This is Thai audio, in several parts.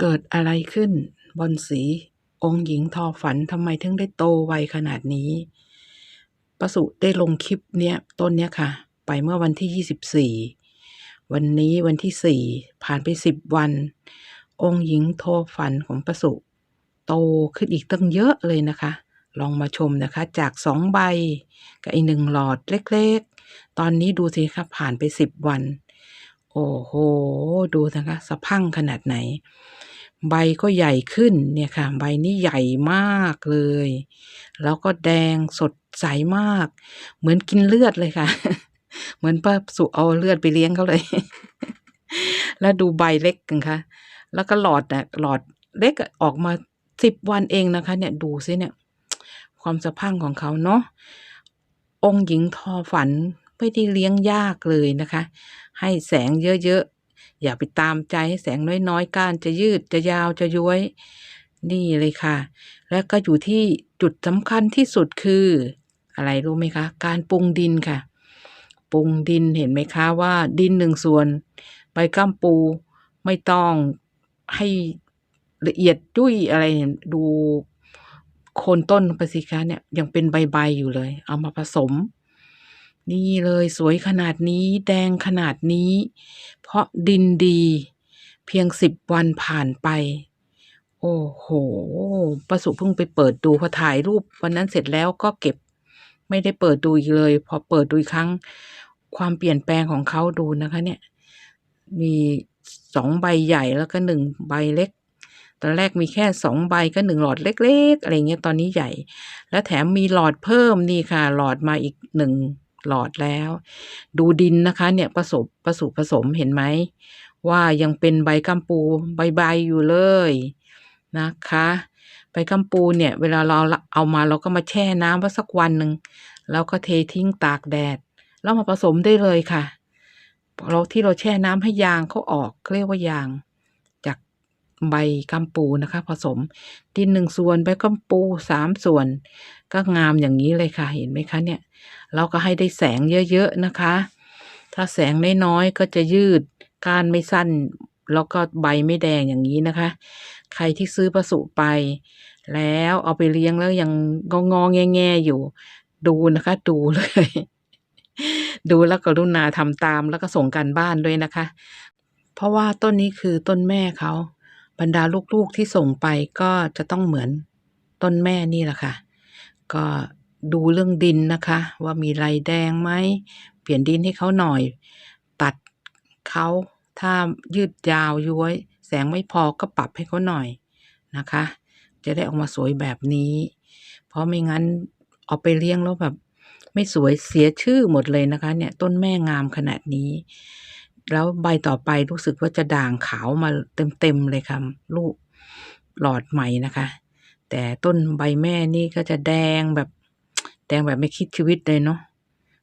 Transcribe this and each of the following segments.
เกิดอะไรขึ้นบนสี องค์หญิงทอฝันทำไมถึงได้โตไวขนาดนี้ ประสุได้ลงคลิปเนี้ยต้นเนี้ยค่ะ ไปเมื่อวันที่ 24 วันนี้วันที่ 4 ผ่านไป 10 วัน องค์หญิงโทฝันของประสุโตขึ้นอีกตั้งเยอะเลยนะคะ ลองมาชมนะคะ จากสองใบ กับอีกหนึ่งหลอดเล็กๆ ตอนนี้ดูสิครับผ่านไป 10 วัน โอ้โห ดูนะคะสะพังขนาดไหน ใบก็ใหญ่ขึ้นเนี่ยค่ะ ใบนี้ใหญ่มากเลย แล้วก็แดงสดใสมาก เหมือนกินเลือดเลยค่ะ เหมือนป้าสุเอาเลือดไปเลี้ยงเขาเลย แล้วดูใบเล็กกันค่ะ แล้วก็หลอดน่ะหลอดเล็กออกมาสิบวันเองนะคะ เนี่ยดูซิเนี่ย ความสะพังของเขาเนาะองค์หญิงทอฝันไม่ได้เลี้ยงยากเลยนะคะ ให้แสงเยอะๆ อย่าไปตามใจให้แสงน้อยๆ ก้านจะยืดจะยาวจะย้วย นี่เลยค่ะ แล้วก็อยู่ที่จุดสำคัญที่สุดคือ อะไรรู้ไหมคะ การปรุงดินค่ะ ปรุงดินเห็นไหมคะว่าดินหนึ่งส่วน ใบก้ามปูไม่ต้องให้ละเอียดจุ้ยอะไรเนี่ยดูโคนต้นไปสิคะเนี่ยยังเป็นใบๆอยู่เลย เอามาผสม นี่เลยสวยขนาดนี้แดงขนาดนี้ เพราะดินดี เพียงสิบวันผ่านไป โอ้โหประสุเพิ่งไปเปิดดูพอถ่ายรูปวันนั้นเสร็จแล้วก็เก็บ ไม่ได้เปิดดูอีกเลย พอเปิดดูอีกครั้ง ความเปลี่ยนแปลงของเขาดูนะคะ เนี่ย มีสองใบใหญ่แล้วก็หนึ่งใบเล็กตอนแรกมีแค่สองใบก็หนึ่งหลอดเล็ก ๆ อะไรเงี้ยตอนนี้ใหญ่ แล้วแถมมีหลอดเพิ่มนี่ค่ะ หลอดมาอีกหนึ่ง หลอดแล้ว ดูดินนะคะ เนี่ยผสมผสมผสมเห็นไหม ว่ายังเป็นใบกัมปูใบใบอยู่เลยนะคะ ใบกัมปูเนี่ย เวลาเราเอามาเราก็มาแช่น้ำไว้สักวันหนึ่งแล้วก็เททิ้งตากแดด แล้วมาผสมได้เลยค่ะเราที่เราแช่น้ำให้ยางเขาออกเรียกว่ายาง ใบกัมปูนะคะ ผสมดินหนึ่งส่วนใบกัมปูสามส่วน ก็งามอย่างนี้เลยค่ะ เห็นไหมคะเนี่ย เราก็ให้ได้แสงเยอะๆนะคะ ถ้าแสงน้อยๆก็จะยืดก้านไม่สั้น แล้วก็ใบไม่แดงอย่างนี้นะคะ ใครที่ซื้อประสุไป แล้วเอาไปเลี้ยงแล้วยังงองงแงๆอยู่ ดูนะคะ ดูเลยดูแล้วกรุณาทำตามแล้วก็ส่งกันบ้านด้วยนะคะ เพราะว่าต้นนี้คือต้นแม่เขา บรรดาลูกๆที่ส่งไปก็จะต้องเหมือนต้นแม่นี่แหละค่ะ ก็ดูเรื่องดินนะคะ ว่ามีไรแดงไหมเปลี่ยนดินให้เขาหน่อย ตัดเขาถ้ายืดยาวย้วย แสงไม่พอก็ปรับให้เขาหน่อยนะคะ จะได้ออกมาสวยแบบนี้ เพราะไม่งั้นเอาไปเลี้ยงแล้วแบบ ไม่สวยเสียชื่อหมดเลยนะคะ เนี่ยต้นแม่งามขนาดนี้ แล้วใบต่อไปรู้สึกว่าจะด่างขาวมาเต็มๆเลยค่ะ ลูกหลอดใหม่นะคะ แต่ต้นใบแม่นี่ก็จะแดงแบบ แดงแบบไม่คิดชีวิตเลยเนาะ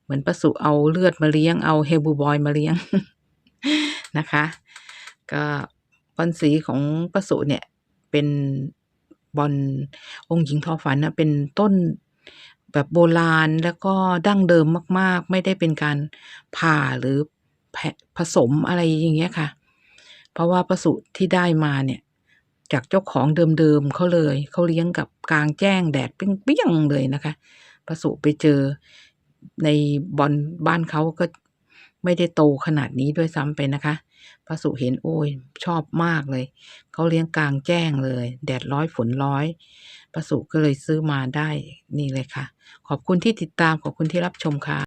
เหมือนประสุเอาเลือดมาเลี้ยงเอาเฮลบูบอยมาเลี้ยงนะคะ ก็บอลสีของประสุเนี่ย เป็นบอลองค์หญิงทอฝันนะเป็นต้นแบบโบราณแล้วก็ดั้งเดิมมาก ๆ ไม่ได้เป็นการผ่าหรือ ผสมอะไรอย่างเงี้ยค่ะ เพราะว่าปสุที่ได้มาเนี่ย จากเจ้าของเดิมๆเขาเลย เขาเลี้ยงกับกลางแจ้งแดดเปรี้ยงๆเลยนะคะปสุไปเจอในบอลบ้านเขาก็ไม่ได้โตขนาดนี้ด้วยซ้ำไปนะคะประสุเห็นโอ้ยชอบมากเลย เขาเลี้ยงกลางแจ้งเลย แดดร้อยฝนร้อยประสุก็เลยซื้อมาได้นี่เลยค่ะ ขอบคุณที่ติดตามขอบคุณที่รับชมค่ะ